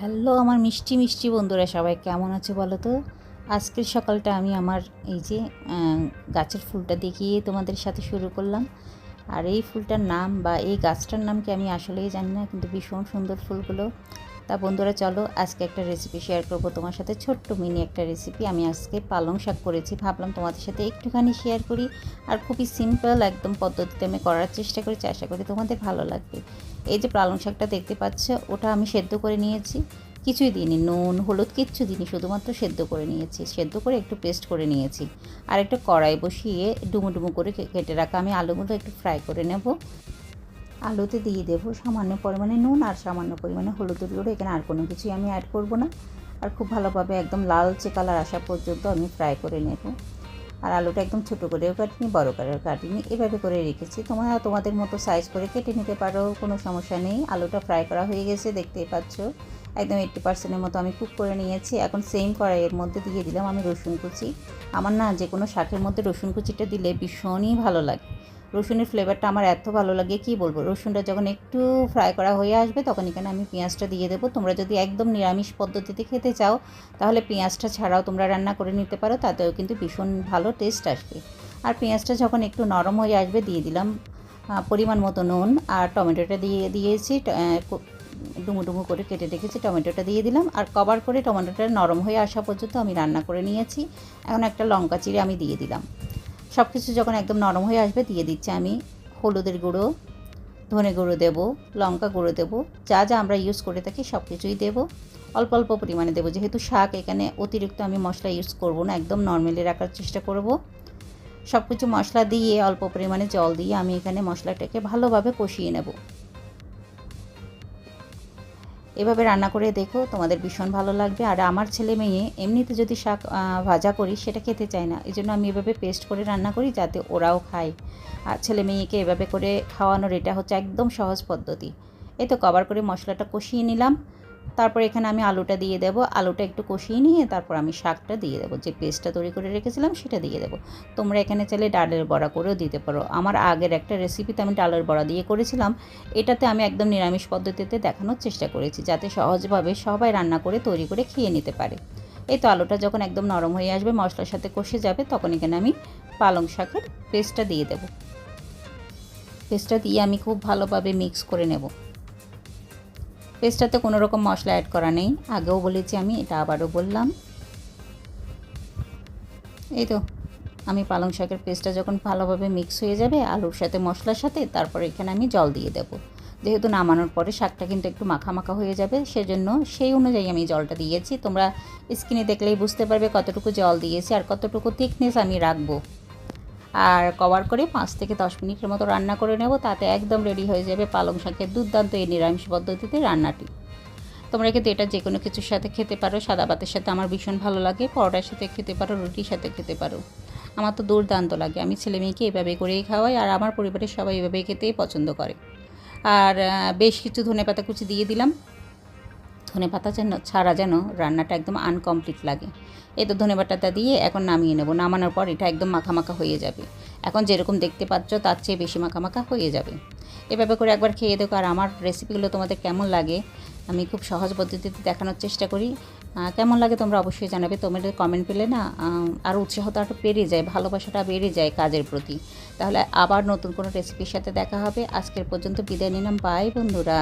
Hello, আমার মিষ্টি মিষ্টি বন্ধুরা সবাই কেমন আছে বলো তো? আজকের সকালটা আমি আমার এই যে গাছের ফুলটা দেখিয়ে তোমাদের সাথে শুরু করলাম। আর এই ফুলটার নাম বা এই গাছটার নাম কি আমি আসলেই জানি না, কিন্তু ভীষণ সুন্দর ফুলগুলো। তা বন্ধুরা চলো আজকে একটা রেসিপি শেয়ার করব। তোমার সাথে ছোট্ট মিনি একটা রেসিপি আমি আজকে পালং শাক করেছি। ভাবলাম তোমাদের সাথে একটুখানি শেয়ার করি। আর খুবই সিম্পল একদম পদ্ধতিতে আমি করার চেষ্টা করেছি। আশা করি তোমাদের ভালো লাগবে। এই যে পালং শাকটা দেখতে পাচ্ছ, ওটা আমি সেদ্ধ করে নিয়েছি। কিছুই দিইনি। নুন, হলুদ কিচ্ছু দিইনি। শুধুমাত্র সেদ্ধ করে নিয়েছি। সেদ্ধ করে একটু পেস্ট করে নিয়েছি। আর একটা কড়াই বসিয়ে ডুমো ডুমো করে কেটে রাখা আমি আলুগুলো একটু ফ্রাই করে নেব। আলুতে দিয়ে দেবো সামান্য পরিমাণে নুন আর সামান্য পরিমাণে হলুদের গুঁড়ো। এখানে আর কোনো কিছুই আমি অ্যাড করব না। আর খুব ভালোভাবে একদম লালচে কালার আসা পর্যন্ত আমি ফ্রাই করে নেব। আর আলুটা একদম ছোটো করেও কাটিনি, বড় করেও কাটিনি। এভাবে করে রেখেছি। তোমরা, তোমাদের মতো সাইজ করে কেটে নিতে পারো, কোনো সমস্যা নেই। আলুটা ফ্রাই করা হয়ে গেছে, দেখতেই পাচ্ছ। একদম এইট্টি পার্সেন্টের মতো আমি কুক করে নিয়েছি। এখন সেম কড়াইয়ের মধ্যে দিয়ে দিলাম আমি রসুন কুচি। আমার না যে কোনো শাকের মধ্যে রসুন কুচিটা দিলে ভীষণই ভালো লাগে। রসুনের ফ্লেভারটা আমার এত ভালো লাগে, কি বলব? রসুনটা যখন একটু ফ্রাই করা হয়ে আসবে, তখন এখানে আমি পেঁয়াজটা দিয়ে দেবো। তোমরা যদি একদম নিরামিষ পদ্ধতিতে খেতে চাও, তাহলে পেঁয়াজটা ছাড়াও তোমরা রান্না করে নিতে পারো, তাতেও কিন্তু ভীষণ ভালো টেস্ট আসবে। আর পেঁয়াজটা যখন একটু নরম হয়ে আসবে, দিয়ে দিলাম পরিমাণ মতো নুন আর টমেটোটা দিয়ে দিয়েছি ডুমো ডুমো করে কেটে রেখেছি, টমেটোটা দিয়ে দিলাম। আর কভার করে টমেটোটা নরম হয়ে আসা পর্যন্ত আমি রান্না করে নিয়েছি। এখন একটা লঙ্কা চিড়ে আমি দিয়ে দিলাম। সব কিছু যখন একদম নরম হয়ে আসবে, দিয়ে দিচ্ছি আমি হলুদের গুঁড়ো, ধনে গুঁড়ো দেবো, লঙ্কা গুঁড়ো দেবো, যা যা আমরা ইউজ করে থাকি সব কিছুই দেবো। অল্প অল্প পরিমাণে দেবো, যেহেতু শাক এখানে অতিরিক্ত আমি মশলা ইউজ করব না, একদম নর্মালি রাখার চেষ্টা করব। সব কিছু মশলা দিয়ে অল্প পরিমাণে জল দিয়ে আমি এখানে মশলাটাকে ভালোভাবে কষিয়ে নেব। এভাবে রান্না করে দেখো, তোমাদের ভীষণ ভালো লাগবে। আর আমার ছেলে মেয়ে, এমনিতে যদি শাক ভাজা করি, সেটা খেতে চায় না। এই জন্য আমি এভাবে পেস্ট করে রান্না করি যাতে ওরাও খায়। আর ছেলে মেয়েকে এভাবে করে খাওয়ানোর এটা হচ্ছে একদম সহজ পদ্ধতি। এই তো কভার করে মশলাটা কষিয়ে নিলাম। তারপর এখানে আমি আলুটা দিয়ে দেবো। আলুটা একটু কষিয়ে নিয়ে তারপর আমি শাকটা দিয়ে দেবো। যে পেস্টটা তৈরি করে রেখেছিলাম সেটা দিয়ে দেবো। তোমরা এখানে চাইলে ডালের বড়া করেও দিতে পারো। আমার আগের একটা রেসিপিতে আমি ডালের বড়া দিয়ে করেছিলাম। এটাতে আমি একদম নিরামিষ পদ্ধতিতে দেখানোর চেষ্টা করেছি, যাতে সহজভাবে সবাই রান্না করে, তৈরি করে খেয়ে নিতে পারে। এই তো আলুটা যখন একদম নরম হয়ে আসবে, মশলার সাথে কষে যাবে, তখন এখানে আমি পালং শাকের পেস্টটা দিয়ে দেবো। পেস্টটা দিয়ে আমি খুব ভালোভাবে মিক্স করে নেব। পেস্টটাতে কোনো রকম মশলা অ্যাড করা নেই। আগেও বলেছি আমি, এটা আবারও বললাম। এই তো, আমি পালং শাকের পেস্টটা যখন ভালোভাবে মিক্স হয়ে যাবে, আলুর সাথে, মশলার সাথে, তারপর এখানে আমি জল দিয়ে দেবো। যেহেতু নামানোর পরে শাকটা কিন্তু একটু মাখা মাখা হয়ে যাবে, সেজন্য সেই অনুযায়ী আমি জলটা দিয়েছি। তোমরা স্ক্রিনে দেখলেই বুঝতে পারবে কতটুকু জল দিয়েছি আর কতটুকু থিকনেস আমি রাখব। আর কভার করে পাঁচ থেকে দশ মিনিটের মতো রান্না করে নেব। তাতে একদম রেডি হয়ে যাবে পালং শাকের দুর্দান্ত এই নিরামিষ পদ্ধতিতে রান্নাটি। তোমরা কিন্তু এটা যে কোনো কিছুর সাথে খেতে পারো। সাদা ভাতের সাথে আমার ভীষণ ভালো লাগে। পরোটার সাথে খেতে পারো, রুটির সাথে খেতে পারো। আমার তো দুর্দান্ত লাগে। আমি ছেলে মেয়েকে এভাবে করেই খাওয়াই আর আমার পরিবারের সবাই এভাবেই খেতেই পছন্দ করে। আর বেশ কিছু ধনেপাতা কুচি দিয়ে দিলাম। ধনে পাতা যেন, ছাড়া যেন রান্নাটা একদম আনকমপ্লিট লাগে। এই তো ধনে পাতাটা দিয়ে এখন নামিয়ে নেব। নামানোর পর এটা একদম মাখা মাখা হয়ে যাবে। এখন যেরকম দেখতে পাচ্ছ তার চেয়ে বেশি মাখা মাখা হয়ে যাবে। এভাবে করে একবার খেয়ে দেখো আর আমার রেসিপিগুলো তোমাদের কেমন লাগে? আমি খুব সহজ পদ্ধতিতে দেখানোর চেষ্টা করি। কেমন লাগে তোমরা অবশ্যই জানাবে। তোমাদের কমেন্ট পেলে না আর উৎসাহটা আরও বেড়ে যায়, ভালোবাসাটা বেড়ে যায় কাজের প্রতি। তাহলে আবার নতুন কোনো রেসিপির সাথে দেখা হবে। আজকের পর্যন্ত বিদায় নিলাম। বাই বন্ধুরা।